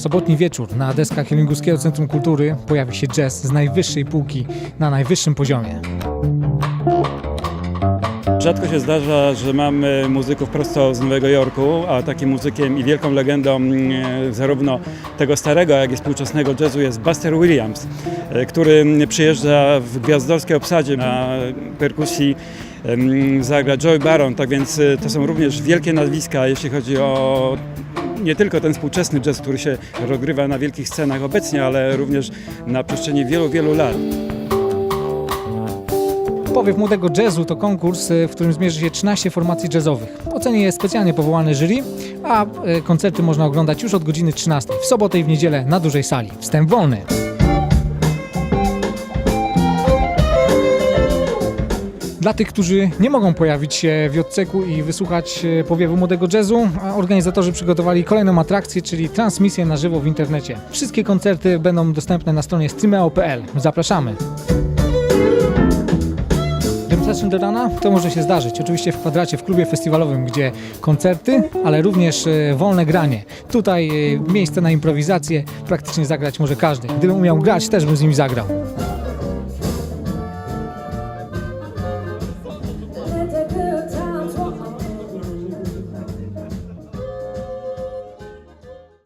W sobotni wieczór na deskach Jeleniogórskiego Centrum Kultury pojawi się jazz z najwyższej półki na najwyższym poziomie. Rzadko się zdarza, że mamy muzyków prosto z Nowego Jorku, a takim muzykiem i wielką legendą mm, zarówno tego starego, jak i współczesnego jazzu jest Buster Williams, e, który przyjeżdża w gwiazdorskiej obsadzie na perkusji zagra Joy Baron, tak więc e, to są również wielkie nazwiska, jeśli chodzi o nie tylko ten współczesny jazz, który się rozgrywa na wielkich scenach obecnie, ale również na przestrzeni wielu, wielu lat. Powiew Młodego Jazzu to konkurs, y, w którym zmierzy się 13 formacji jazzowych. Oceni je specjalnie powołany jury, a y, koncerty można oglądać już od godziny 13 w sobotę i w niedzielę na dużej sali. Wstęp wolny. Dla tych, którzy nie mogą pojawić się w Jodceku i wysłuchać e, powiewu młodego jazzu, organizatorzy przygotowali kolejną atrakcję, czyli transmisję na żywo w internecie. Wszystkie koncerty będą dostępne na stronie streameo.pl. Zapraszamy! Session do rana? To może się zdarzyć. Oczywiście w kwadracie, w klubie festiwalowym, gdzie koncerty, ale również e, wolne granie. Tutaj e, miejsce na improwizację praktycznie zagrać może każdy. Gdybym umiał grać, też bym z nimi zagrał.